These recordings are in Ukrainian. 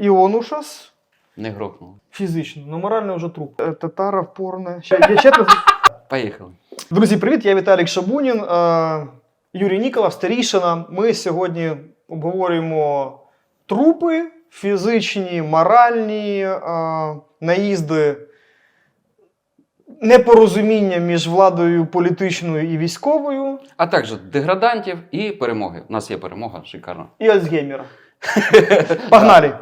Іонушас Не грохнув. фізично, ну морально вже труп. Е, Татаров, порне. Ще, я чесно, Поїхали. Друзі, привіт! Я Віталік Шабунін, е, Юрій Ніколов, старішина. Ми сьогодні обговорюємо трупи, фізичні, моральні е, наїзди, непорозуміння між владою політичною і військовою, А також деградантів і перемоги. У нас є перемога, шикарно. і Альцгеймера. Погнали!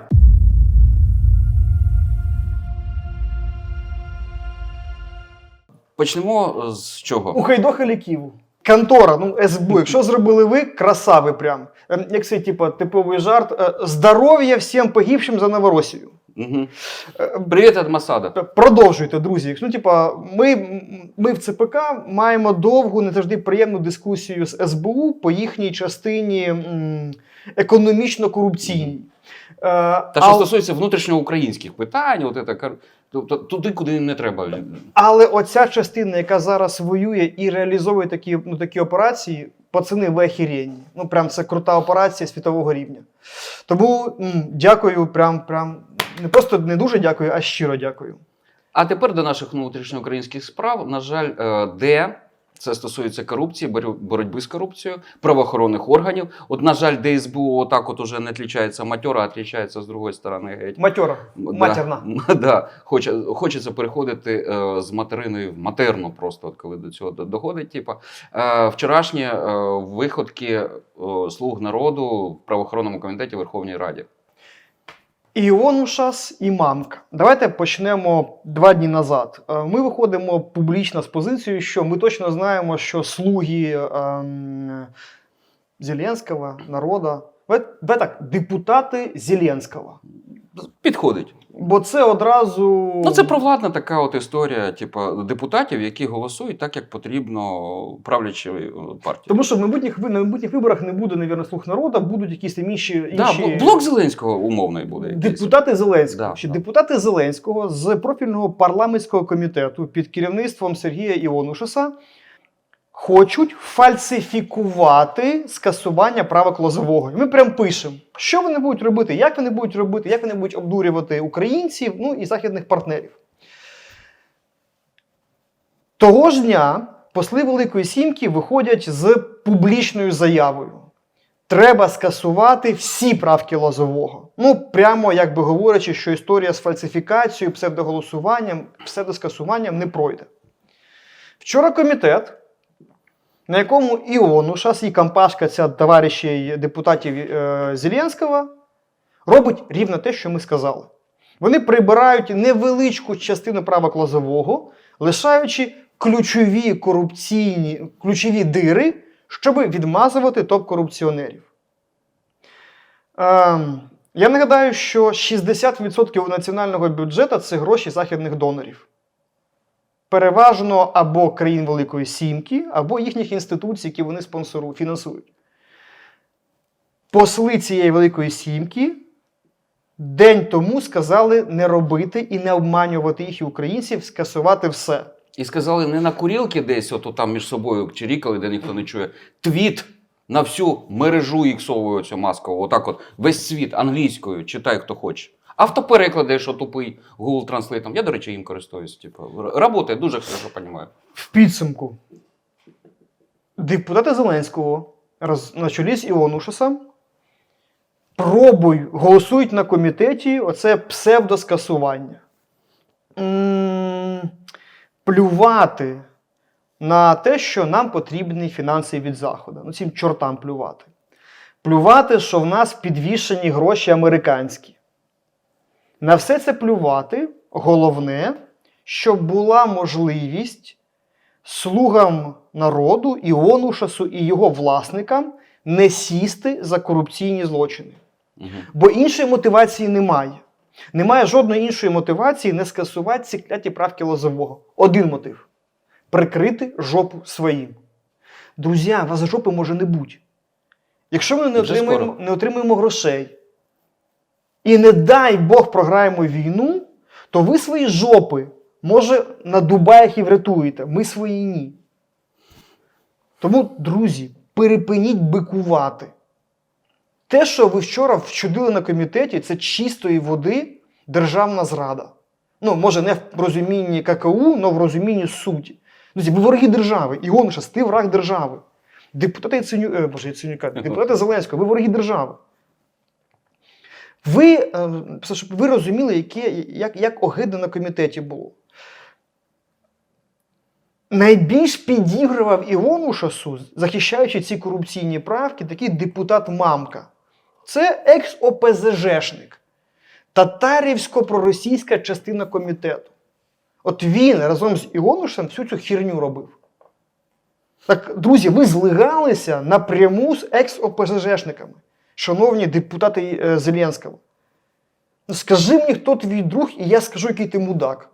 Почнемо з чого? Ухайдоха ліків. Контора, ну СБУ. Якщо зробили ви, красави прям. Ем, Як це, типу, типовий жарт. Е, Здоров'я всім погибшим за Новоросію. Угу. Е, Привіт від Масада. Продовжуйте, друзі. Ну, типа, ми, ми в ЦПК маємо довгу, не завжди приємну дискусію з СБУ по їхній частині м, економічно-корупційній. Е, Та що стосується внутрішньоукраїнських питань, от це, тобто туди, куди не треба. Але оця частина, яка зараз воює і реалізовує такі, ну, такі операції, пацани в охеренні. Ну, прям це крута операція світового рівня. Тому м, дякую, прям, прям не просто не дуже дякую, а щиро дякую. А тепер до наших внутрішньоукраїнських справ. На жаль, е, де це стосується корупції, боротьби з корупцією, правоохоронних органів. От, на жаль, де СБУ отак от уже не відрізняється матьора, а відрізняється з другої сторони геть. Матьора, Да, матерна. Да, Хоче, хочеться переходити е, з материною в матерну, просто от коли до цього доходить. Типа е, вчорашні е, виходки е, слуг народу в правоохоронному комітеті Верховній Раді. Іонушас і мамка. Давайте почнемо два дні назад. Е, Ми виходимо публічно з позицією, що ми точно знаємо, що слуги ем, Зеленського, народа, ви, ви так, депутати Зеленського. Підходить. Бо це одразу. Ну, це провладна така от історія, типу, депутатів, які голосують так, як потрібно правлячій е, партії. Тому що в майбутніх, на майбутніх виборах не буде, навірно, слуг народу, будуть якісь там інші, Да, інші блок Зеленського умовний буде. якийсь. депутати Зеленського. Да, Чи да. депутати Зеленського з профільного парламентського комітету під керівництвом Сергія Іонушаса хочуть фальсифікувати скасування права клозового. І ми прям пишемо, що вони будуть робити, як вони будуть робити, як вони будуть обдурювати українців, ну і західних партнерів. Того ж дня посли Великої Сімки виходять з публічною заявою. Треба скасувати всі правки Лозового. Ну, прямо як би говорячи, що історія з фальсифікацією, псевдоголосуванням, псевдоскасуванням не пройде. Вчора комітет, на якому Іонушас і компашка ця товаришів депутатів е, Зеленського, робить рівно те, що ми сказали. Вони прибирають невеличку частину правок Лозового, лишаючи ключові корупційні, ключові дири, щоб відмазувати топ-корупціонерів. Ем, я нагадаю, що 60% національного бюджету це гроші західних донорів. Переважно або країн Великої Сімки, або їхніх інституцій, які вони спонсорують, фінансують. Посли цієї Великої Сімки день тому сказали не робити і не обманювати їх і українців, скасувати все. І сказали, не на курілки десь, от там між собою чирікали, де ніхто не чує. Твіт на всю мережу іксову цю маскову. Отак от весь світ англійською, читай хто хоче. Автопереклади, що тупий Google Translate. Я, до речі, їм користуюсь. Типу, работає, дуже хорошо розумію. В підсумку депутати Зеленського роз, на чолі з Іонушасом пробують, голосують на комітеті оце псевдоскасування. Плювати на те, що нам потрібні фінанси від Заходу. Ну, цим чортам плювати. Плювати, що в нас підвішені гроші американські. На все це плювати. Головне, щоб була можливість слугам народу, Іонушасу і його власникам не сісти за корупційні злочини. Угу. Бо іншої мотивації немає. Немає жодної іншої мотивації не скасувати ці кляті правки Лозового. Один мотив прикрити жопу своїм. Друзі, у вас жопи може не бути. Якщо ми не Вже отримаємо, не отримаємо грошей, і не дай Бог програємо війну, то ви свої жопи, може, на Дубаях і врятуєте. Ми свої ні. Тому, друзі, перепиніть бикувати. Те, що ви вчора вчудили на комітеті, це чистої води державна зрада. Ну, може, не в розумінні ККУ, але в розумінні суті. Друзі, ви вороги держави. і Іонуша, ти враг держави. Депутати Яценю... е, Боже, Яценюка, депутати Зеленського, ви вороги держави. Ви, е, щоб ви розуміли, яке, як, як огидно на комітеті було. Найбільш підігрував Іонушасу, захищаючи ці корупційні правки, такий депутат Мамка. Це екс-ОПЗЖшник, татарівсько-проросійська частина комітету. От він разом з Іонушем всю цю херню робив. Так, друзі, ви злигалися напряму з екс-ОПЗЖшниками, шановні депутати е, Зеленського. Ну, Скажи мені, хто твій друг, і я скажу, який ти мудак.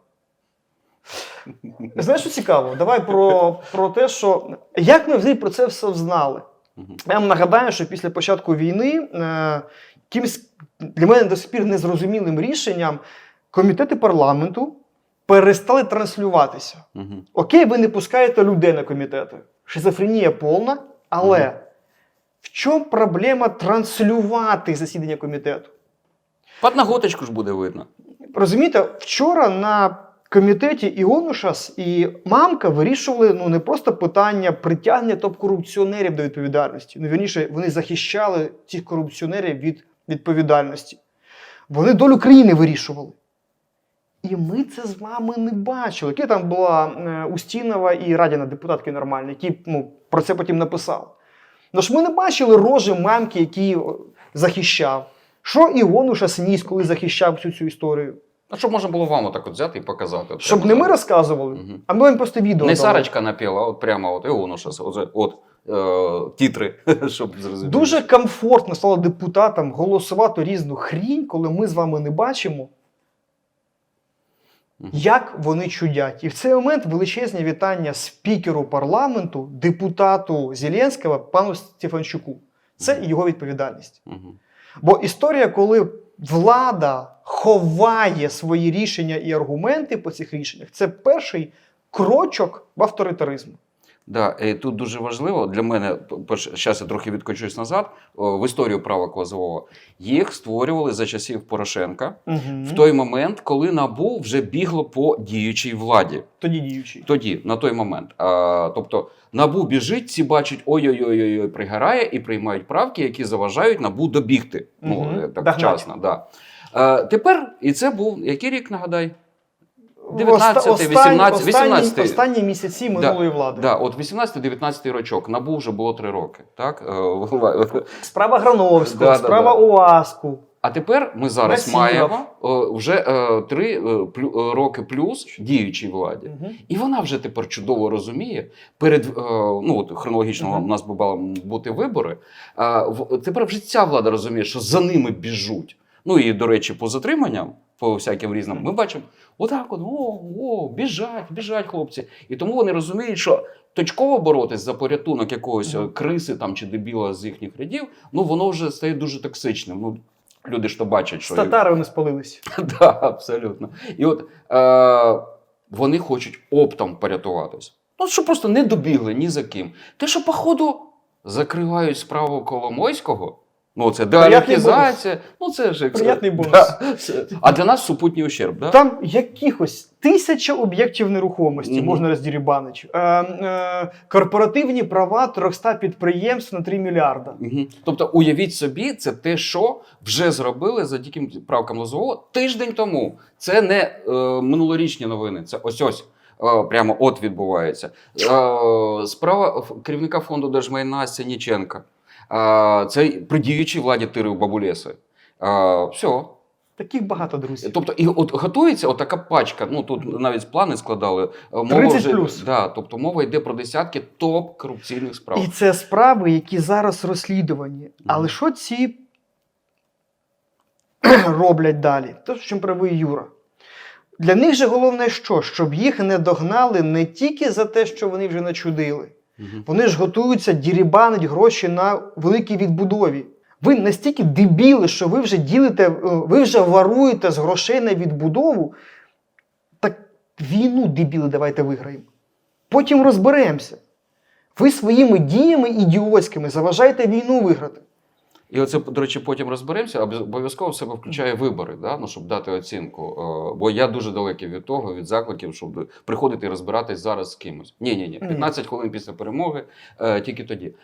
Знаєш, що цікаво? Давай про, про те, що як ми взагалі про це все знали. Мгм. Я вам нагадаю, що після початку війни е, кимсь для мене до сих пір незрозумілим рішенням комітети парламенту перестали транслюватися. Окей, ви не пускаєте людей на комітети. Шизофренія повна, але. В чому проблема транслювати засідання комітету? Подноготочку ж буде видно. Розумієте, вчора на комітеті Іонушас і Мамка вирішували ну, не просто питання притягнення топ-корупціонерів до відповідальності. Ну, вірніше, вони захищали цих корупціонерів від відповідальності. Вони долю країни вирішували. І ми це з вами не бачили. Яка там була е, Устінова і Радіна, депутатки нормальні, які ну, про це потім написали. Ну ж ми не бачили рожі мамки, який захищав. Що Іонуша Сніс, коли захищав всю цю історію? А щоб можна було вам отак от взяти і показати. От Щоб не ми розказували, Мгм. а ми вам просто відео. Не дали. Сарочка напіла, от прямо от, і воно щас, оце, от е, тітри, щоб зрозуміти. Дуже комфортно стало депутатам голосувати різну хрінь, коли ми з вами не бачимо. Як вони чудять. І в цей момент величезне вітання спікеру парламенту, депутату Зеленського, пану Стефанчуку. Це його відповідальність. Бо історія, коли влада ховає свої рішення і аргументи по цих рішеннях, це перший крочок в авторитаризму. Да, і тут дуже важливо для мене, зараз я трохи відкочусь назад, о, в історію права Козового. Їх створювали за часів Порошенка в той момент, коли НАБУ вже бігло по діючій владі. Тоді діючий. Тоді, на той момент. А, тобто НАБУ біжить, ці бачать ой-ой-ой, пригорає і приймають правки, які заважають НАБУ добігти. Ну, е, так Догнать. вчасно. Да. А, тепер, і це був який рік, нагадай? Оста- 19, 18, останні, 18. останні місяці минулої влади. Да, от 18-19 рочок, НАБУ вже було 3 роки. Так? Е, Справа Грановського, Да, да, справа да. ОАСКу. А тепер ми зараз Насіров. маємо е, вже е, 3 роки плюс діючій владі. Мгм. І вона вже тепер чудово розуміє. Перед е, ну от хронологічно Мгм. у нас би мали бути вибори. А в тепер вже ця влада розуміє, що за ними біжуть. Ну і до речі, по затриманням, по всяким різним, ми бачимо, отак, от, о, о, біжать, біжать хлопці. І тому вони розуміють, що точково боротись за порятунок якогось криси там чи дебіла з їхніх рядів, ну воно вже стає дуже токсичним. Ну люди ж то бачать, З що татарами спалились. Да, абсолютно. І от е, вони хочуть оптом порятуватись. Ну, щоб просто не добігли ні за ким. Те, що, походу, закривають справу Коломойського. Ну, це деолітизація. Ну, це ж Приятний бонус. Да, А для нас супутній ущерб, да? Там якихось тисяча об'єктів нерухомості Мгм. можна роздірібанити. Е, е, корпоративні права 300 підприємств на 3 мільярда. Угу. Тобто, уявіть собі, це те, що вже зробили за диким правкам Лозового тиждень тому. Це не е, минулорічні новини, це ось ось. е, Прямо от відбувається. Е, Справа керівника фонду держмайна Сеніченка. Це при діючій владі тирив бабулеси. Все. Таких багато друзів. Тобто, і от готується от така пачка. Ну тут навіть плани складали. Е, Мова 30 вже, плюс. Да, тобто мова йде про десятки топ корупційних справ. І це справи, які зараз розслідувані. Але що ці роблять далі? Те, що чим правий Юра. Для них же головне що? Щоб їх не догнали не тільки за те, що вони вже начудили. Вони ж готуються дірібанить гроші на великій відбудові. Ви настільки дебіли, що ви вже ділите, е, ви вже варуєте з грошей на відбудову. Так війну, дебіли, давайте виграємо. Потім розберемося. Ви своїми діями ідіотськими заважаєте війну виграти. І оце, до речі, потім розберемося, обов'язково в себе включає вибори, да? ну, щоб дати оцінку. Е, Бо я дуже далекий від того, від закликів, щоб приходити і розбиратись зараз з кимось. Ні, ні, ні. 15 хвилин після перемоги, е, тільки тоді.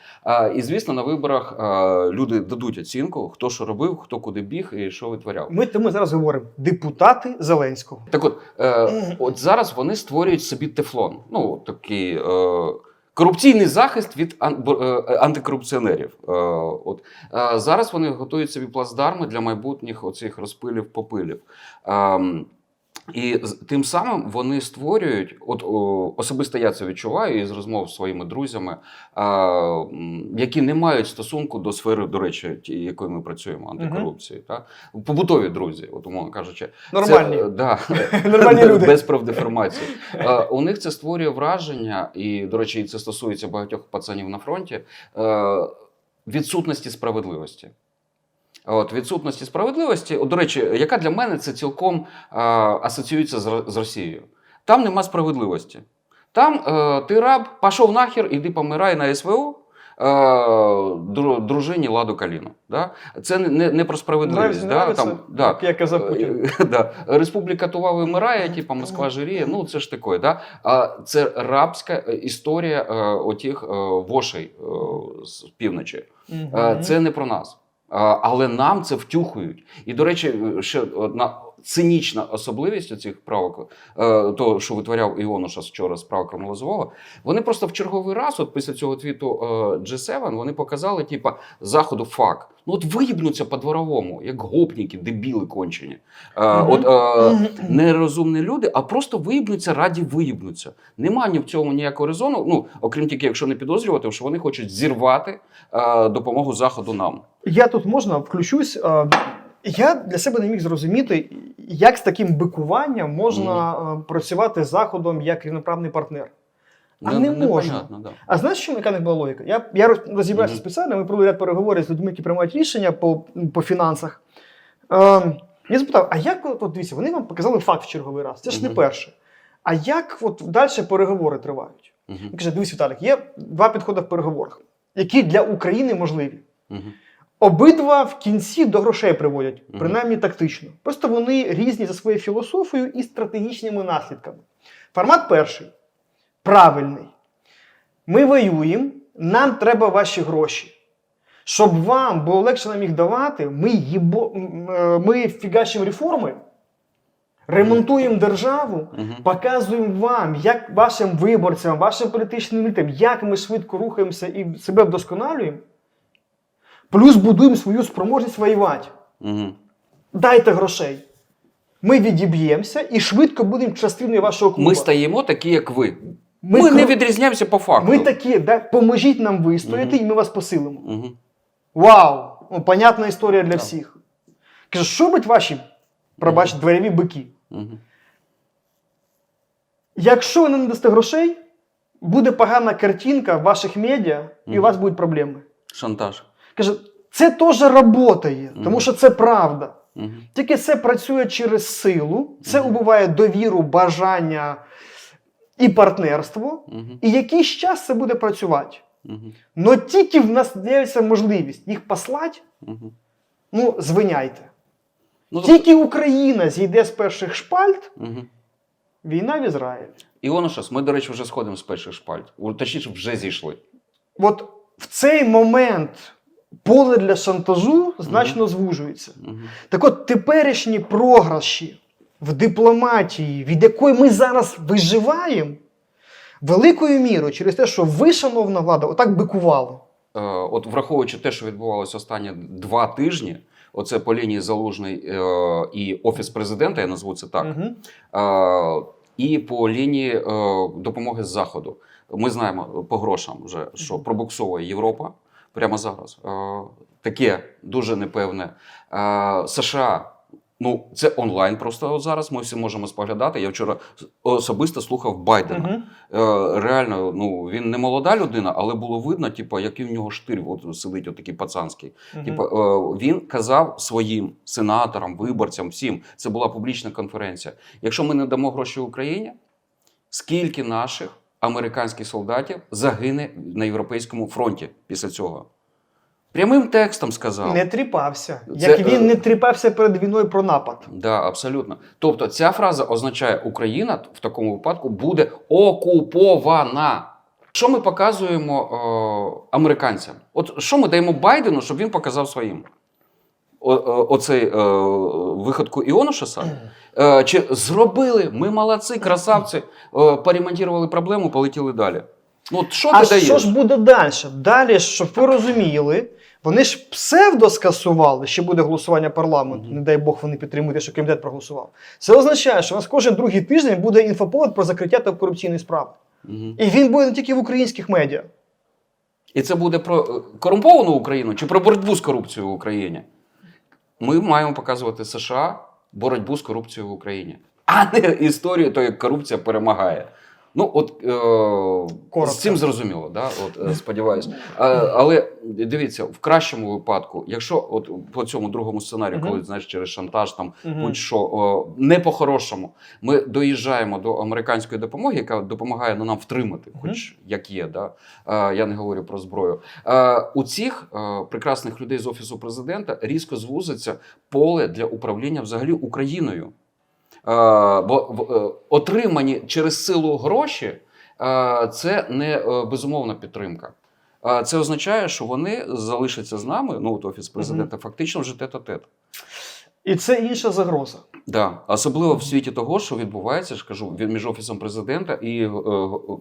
І звісно, на виборах е, люди дадуть оцінку, хто що робив, хто куди біг і що витворяв. Ми тому зараз говоримо депутати Зеленського. Так от, от зараз вони створюють собі тефлон. Ну, такий е, корупційний захист від е, антикорупціонерів. Е, от, е, зараз вони готують собі плацдарми для майбутніх оцих розпилів попилів. І тим самим вони створюють, от о, особисто я це відчуваю із розмов з своїми друзями, а, які не мають стосунку до сфери, до речі, ті, якою ми працюємо, антикорупції. Та? Побутові друзі, от умовно кажучи. Нормальні. Це, е, да, Нормальні люди. Без правдеформації. У них це створює враження, і, до речі, це стосується багатьох пацанів на фронті, е, відсутності справедливості. От, відсутності справедливості, от, до речі, яка для мене це цілком е, асоціюється з, з Росією. Там нема справедливості. Там е, ти раб, пішов нахер, іди помирай на СВО. е, Дружині Ладу Каліну. Да? Це не, не, про справедливість. Нравиться, да? Там, да. як я казав Путін. Е, да. Республіка Тува вимирає, типа Москва жиріє. Ну це ж таке, да? А це рабська е, історія е, отих е, вошей е, з півночі. Це не про нас. Е, Але нам це втюхують. І, до речі, ще одна цинічна особливість цих правок, е, того, що витворяв Іонушас вчора з правками Лозового, вони просто в черговий раз, от після цього твіту е, G7, вони показали, типа, заходу фак. Ну от виїбнуться по-дворовому, як гопніки, дебіли кончені. Е, Мгм. От е, нерозумні люди, а просто виїбнуться раді виїбнуться. Нема ні в цьому ніякого резону. Ну, окрім тільки, якщо не підозрювати, що вони хочуть зірвати е, допомогу Заходу нам. Я тут можна включусь. Е, Я для себе не міг зрозуміти, як з таким бикуванням можна е, працювати з заходом як рівноправний партнер. А не можна. непонятно, да. А знаєш, що яка них була логіка? Я, я роз- розібрався Мгм. спеціально, ми провели ряд переговорів з людьми, які приймають рішення по, по фінансах. Е, я запитав: а як от, от дивіться, вони вам показали факт в черговий раз? Це ж не перше. А як от далі переговори тривають? Мгм. Він каже: дивись, Віталік, є два підходи в переговорах, які для України можливі. Мгм. Обидва в кінці до грошей приводять, принаймні тактично. Просто вони різні за своєю філософією і стратегічними наслідками. Формат перший правильний. Ми воюємо, нам треба ваші гроші. Щоб вам було легше нам їх давати, ми, їбо, е, ми фігачимо реформи, ремонтуємо державу, показуємо вам, як вашим виборцям, вашим політичним елітам, як ми швидко рухаємося і себе вдосконалюємо. Плюс будуємо свою спроможність воювати. Мгм. Дайте грошей. Ми відіб'ємося і швидко будемо частиною вашого клубу. Ми стаємо такі, як ви. Ми Ми, не відрізняємося по факту. Ми такі, да? поможіть нам вистояти, Мгм. і ми вас посилимо. Мгм. Вау! Ну, понятна історія для Так. всіх. Каже, що робить ваші, пробач, двереві бики? Мгм. Якщо ви не дасте грошей, буде погана картинка ваших медіа, і у вас будуть проблеми. Шантаж. Каже, це теж працює, тому що це правда. Мгм. Тільки це працює через силу, це Мгм. убиває довіру, бажання і партнерство. Мгм. І якийсь час це буде працювати. Мгм. Но тільки в нас з'явиться можливість їх послати, Мгм. ну звиняйте. Ну, Тільки Україна зійде з перших шпальт, Мгм. війна в Ізраїлі. І воно щас, ми, до речі, вже сходимо з перших шпальт. Точніше, вже зійшли. От в цей момент поле для шантажу значно звужується. Так от теперішні програші в дипломатії, від якої ми зараз виживаємо, великою мірою через те, що ви, шановна влада, отак бикували. Е, От враховуючи те, що відбувалося останні два тижні, оце по лінії Залужний е, і Офіс президента, я назву це так, е, і по лінії е, допомоги з Заходу. Ми знаємо по грошам, вже, що пробуксовує Європа прямо зараз. Е, Таке дуже непевне. Е, США. Ну, це онлайн просто от зараз. Ми всі можемо споглядати. Я вчора особисто слухав Байдена. Мгм. Е, реально, ну він не молода людина, але було видно, типу, який в нього штир, от сидить отакий пацанський. Мгм. Типу, е, він казав своїм сенаторам, виборцям, всім, це була публічна конференція. Якщо ми не дамо гроші Україні, скільки наших американських солдатів загине на європейському фронті після цього? Прямим текстом сказав. Не тріпався. Це, Як він е, не тріпався перед війною про напад. Да, абсолютно. Тобто ця фраза означає, Україна в такому випадку буде окупована. Що ми показуємо е, американцям? От що ми даємо Байдену, щоб він показав своїм? О, о, оцей е, виходку Іонушаса? Е, чи зробили? Ми молодці, красавці, е, поремонтували проблему, полетіли далі. Ну, от що А ти даєш? що ж буде далі? Далі, щоб ви розуміли, вони ж псевдо скасували, що буде голосування парламенту. Не дай Бог вони підтримують, те, що комітет проголосував. Це означає, що у нас кожен другий тиждень буде інфоповод про закриття та корупційної справи. І він буде не тільки в українських медіа. І це буде про е, корумповану Україну чи про боротьбу з корупцією в Україні? Ми маємо показувати США боротьбу з корупцією в Україні, а не історію, то як корупція перемагає. Ну, от е, з цим зрозуміло, да? от, е, сподіваюся. Але дивіться, в кращому випадку, якщо от по цьому другому сценарію, коли знаєш через шантаж там будь-що не по-хорошому, ми доїжджаємо до американської допомоги, яка допомагає ну, нам втримати, хоч як є. Да? Е, я не говорю про зброю. Е, у цих е, прекрасних людей з офісу президента різко звузиться поле для управління взагалі Україною. Бо е, отримані через силу гроші це не е, безумовна підтримка. Це означає, що вони залишаться з нами, ну от офіс президента, фактично вже тет-а-тет. І це інша загроза. Да, особливо в світі того, що відбувається, ж кажу, між офісом президента і е,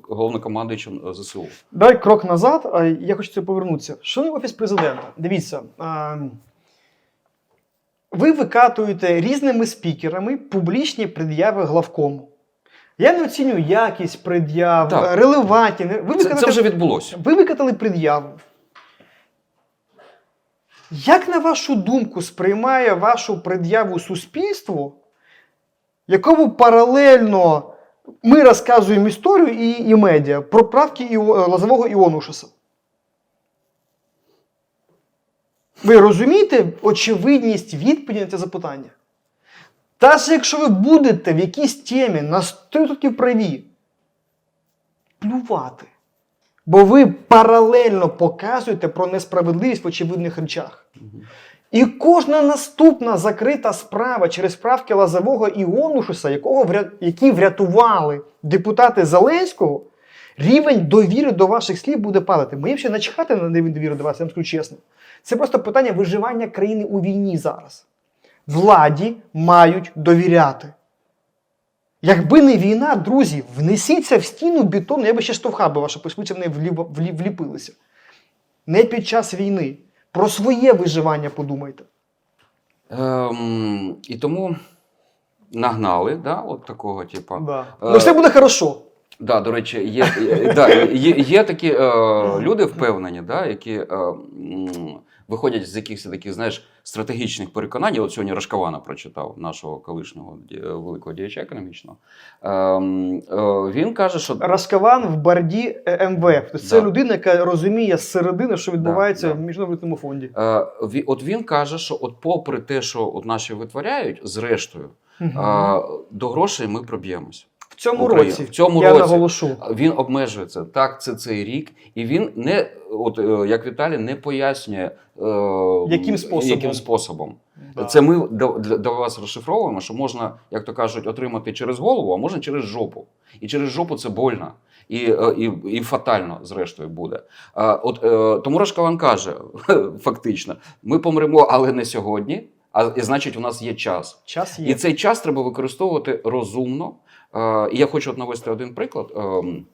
головнокомандуючим е, ЗСУ. Дай крок назад, а я хочу це повернутися. Що не офіс президента? Дивіться. А, ви викатуєте різними спікерами публічні пред'яви главкому. Я не оцінюю якість пред'яв, Так. релевантні. Ви Це, це вже відбулося. ви викатали пред'яву. Як, на вашу думку, сприймає вашу пред'яву суспільство, якому паралельно ми розказуємо історію і, і медіа про правки Іо, Лозового Іонушаса? Ви розумієте очевидність відповіді на це запитання? Та ж якщо ви будете в якійсь темі на 100% праві, плювати. Бо ви паралельно показуєте про несправедливість в очевидних речах. І кожна наступна закрита справа через справки Лазового і Онушуса, якого вря... які врятували депутати Зеленського, рівень довіри до ваших слів буде падати. Мені ще начхати на рівень довіри до вас, я вам скажу чесно. Це просто питання виживання країни у війні зараз. Владі мають довіряти. Якби не війна, друзі, внесіться в стіну бетону, я би ще штовхав би ваше посвідчя, в неї вліп- вліп- вліпилися. Не під час війни. Про своє виживання подумайте. Ем, і тому нагнали, да, от такого, типу. Да. Е, Ну, все буде хорошо. Да, до речі, є, да, є, є такі е, люди впевнені, да, які е, виходять з якихось таких, знаєш, стратегічних переконань. Я от сьогодні Рашкавана прочитав, нашого колишнього великого діяча економічного. Е, м, е, він каже, що Раскаван в борді е, МВФ. Тобто це Да. людина, яка розуміє зсередини, що відбувається да. в міжнародному фонді. е, от він каже, що от попри те, що от наші витворяють, зрештою, Мгм. е, до грошей ми проб'ємось. В цьому Україна. році В цьому я році. наголошу. Він обмежується. Так, це цей рік, і він не, от е, як Віталій, не пояснює, е, Яким способом. яким способом. Да. Це ми до, для, до вас розшифровуємо, що можна, як то кажуть, отримати через голову, а можна через жопу. І через жопу це больно. І, е, і, і фатально, зрештою, буде. А, от, е, тому Рашкаван каже: фактично, ми помремо, але не сьогодні. А і значить, у нас є час. Час є. І цей час треба використовувати розумно. Е, І я хочу навести один приклад. Ем,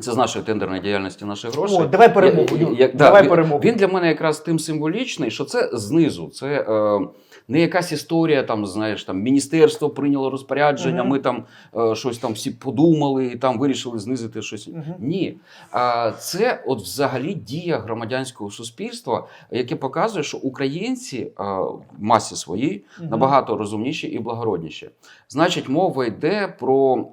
Це з нашої тендерної діяльності наші гроші. О, давай перемогу, Я- я- да, давай він- перемогу. Він для мене якраз тим символічний, що це знизу. Це е, не якась історія, там, знаєш, там міністерство прийняло розпорядження, Мгм. ми там е, щось там всі подумали і там вирішили знизити щось. Мгм. Ні. А це от взагалі дія громадянського суспільства, яке показує, що українці е, в масі своїй Мгм. набагато розумніші і благородніші. Значить, мова йде про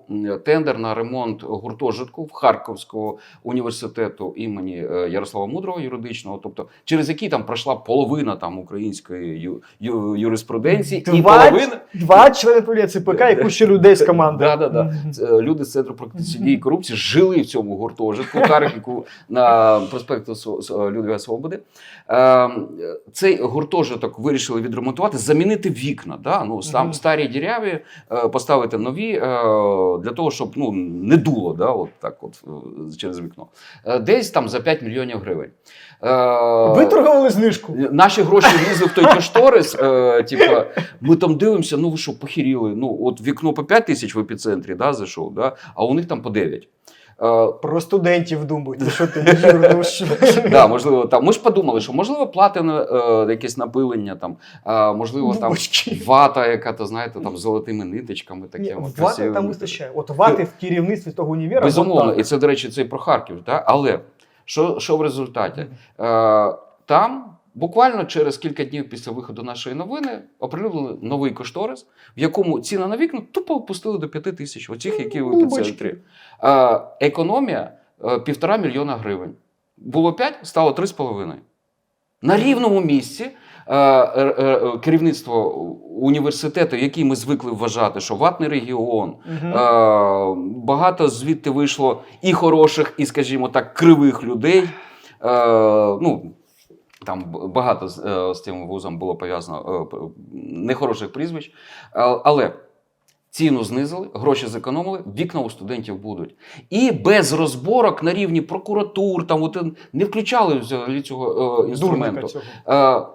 тендер на ремонт гуртожитку в. Харківського університету імені е, Ярослава Мудрого юридичного, тобто через який там пройшла половина там української ю, ю, юриспруденції і Два, половина. два члени правління ЦПК і куча людей з команди. Да, да, да. Е, Люди з центру протидії корупції жили в цьому гуртожитку Харківку на проспекту Людвіга Свободи. Е, Цей гуртожиток вирішили відремонтувати, замінити вікна. Да? Ну, сам, старі діряві, е, поставити нові для того, щоб ну, не дуло да? от так от, через вікно. Десь там за 5 мільйонів гривень. Е, Виторгували знижку. Наші гроші влізли в той кошторис. Е, типа, ми там дивимося, ну ви що, похіріли? Ну, от вікно по 5 тисяч в епіцентрі да, зайшов, да, а у них там по 9. Е, Про студентів думають. Що ти, ну що? да, можливо, там. Ми ж подумали, що можливо платине якесь напилення, там, можливо, там вата, яка то знаєте, там з золотими ниточками, таке. Красиве. там вистачає. От вати в керівництві того універа. Безумовно, і це, до речі, це і про Харків. Да? Але що, що в результаті? Е, там буквально через кілька днів після виходу нашої новини оприлюднили новий кошторис, в якому ціна на вікна тупо опустили до 5 тисяч, оцих, які в епіцентрі. Е, економія е, півтора мільйона гривень. Було 5, стало 3,5. На рівному місці. Е, е, е, Керівництво університету, який ми звикли вважати, що ватний регіон. Е, Багато звідти вийшло і хороших, і, скажімо так, кривих людей. Ну, там багато з, з цим вузом було пов'язано нехороших прізвищ. Але ціну знизили, гроші зекономили, вікна у студентів будуть. І без розборок на рівні прокуратур, там от, не включали взагалі цього інструменту. цього.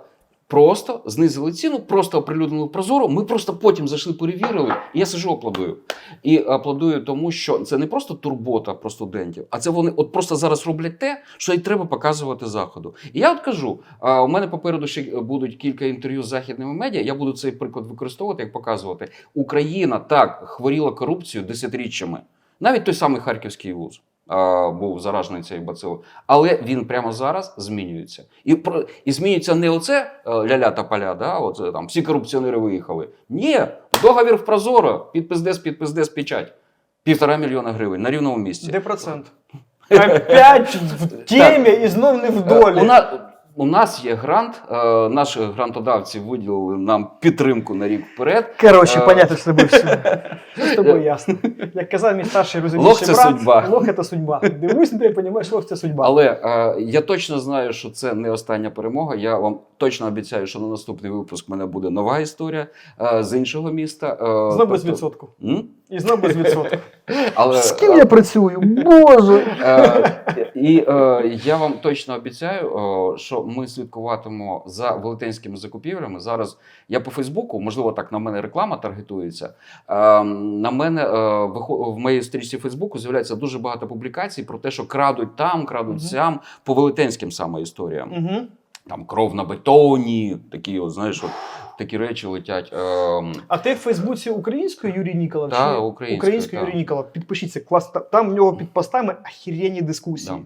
Просто знизили ціну, просто оприлюднили прозоро. Ми просто потім зайшли, перевірили. І я сижу, аплодую. І аплодую тому, що це не просто турбота про студентів, а це вони от просто зараз роблять те, що й треба показувати заходу. І я от кажу: а, у мене попереду ще будуть кілька інтерв'ю з західними медіа. Я буду цей приклад використовувати, як показувати. Україна так хворіла корупцією десятиріччями. Навіть той самий харківський вуз. Був заражений цією бацилою, але він прямо зараз змінюється. І і змінюється не оце е, ля-ля та поля, да, оце там всі корупціонери виїхали. Ні, договір в Прозоро, підпис дес, підпис дес, печать. Півтора мільйона гривень на рівному місці. Де процент? Опять в темі і знов не в Е, долі. У нас, є грант, е, наші грантодавці виділили нам підтримку на рік вперед. Коротше, Е, понятно з тобою все. Все з тобою ясно. Як казав мій старший розумніший Лох це брат, судьба. Лох це судьба. Дивусь на тебе, розумієш, лох це судьба. Але е, я точно знаю, що це не остання перемога. Я вам точно обіцяю, що на наступний випуск в мене буде нова історія е, з іншого міста. Е, Знов без тобто- відсотку. М? І знов без відсотку. Але, З ким я працюю? Боже! Е, і е, я вам точно обіцяю, е, що ми слідкуватимемо за велетенськими закупівлями. Зараз я по Фейсбуку, можливо, так на мене реклама таргетується. Е, на мене е, в моїй стрічці Фейсбуку з'являється дуже багато публікацій про те, що крадуть там, крадуть Мгм. сям по велетенським саме історіям. Угу. Там кров на бетоні, такі, от, знаєш, от, такі речі летять. Е, А ти в Фейсбуці українською Юрій Ніколов? Та, чи українською, українською та. Юрій Ніколов. Підпишіться, клас. Та- Там в нього під постами охеренні дискусії. Да.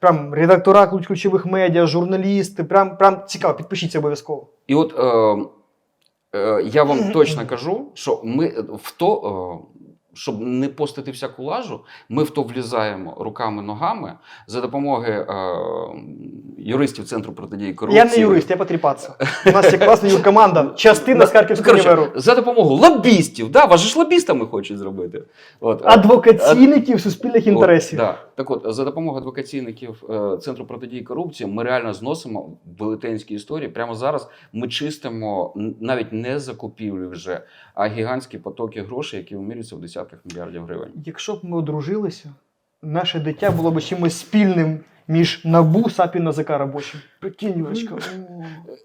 Прям редактора ключ- ключових медіа, журналісти. Прям, прям цікаво, підпишіться обов'язково. І от е, е, я вам точно кажу, що ми в то, е, щоб не постити всяку лажу, ми в то влізаємо руками, ногами за допомоги е, юристів Центру протидії корупції. Я не юрист, я потріпаться. У нас є класна команда, частина з Харківського коротше, універу. За допомогою лобістів, да, вас же ж лобістами хочуть зробити. От, е, Адвокаційників суспільних інтересів. От, да. Так от, за допомогою адвокаційників е, Центру протидії корупції ми реально зносимо велетенські історії. Прямо зараз ми чистимо навіть не закупівлі вже, а гігантські потоки грошей, які вимірюються в десятках мільярдів гривень. Якщо б ми одружилися, наше дитя було б чимось спільним між НАБУ, САП і НАЗК робочим. Прикинь, Юрочка.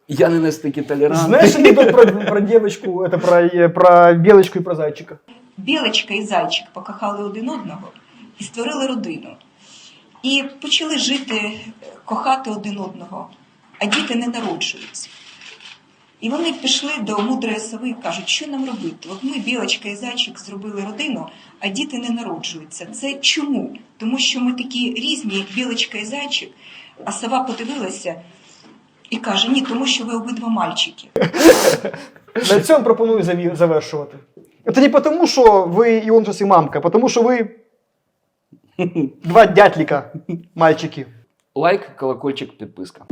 Я не настільки толерантний. Знаєш анекдот про, про девочку, это про, про білочку і про зайчика? Білочка і зайчик покохали один одного і створили родину. І почали жити, кохати один одного, а діти не народжуються. І вони пішли до мудрої сови і кажуть, що нам робити? От ми, білочка і зайчик, зробили родину, а діти не народжуються. Це чому? Тому що ми такі різні, білочка і зайчик, а сова подивилася і каже: ні, тому що ви обидва мальчики. На цьому пропоную завершувати. Це не тому, що ви Іон Час і мамка, а тому, що ви Два дятліка, мальчики. Лайк, колокольчик, підписка.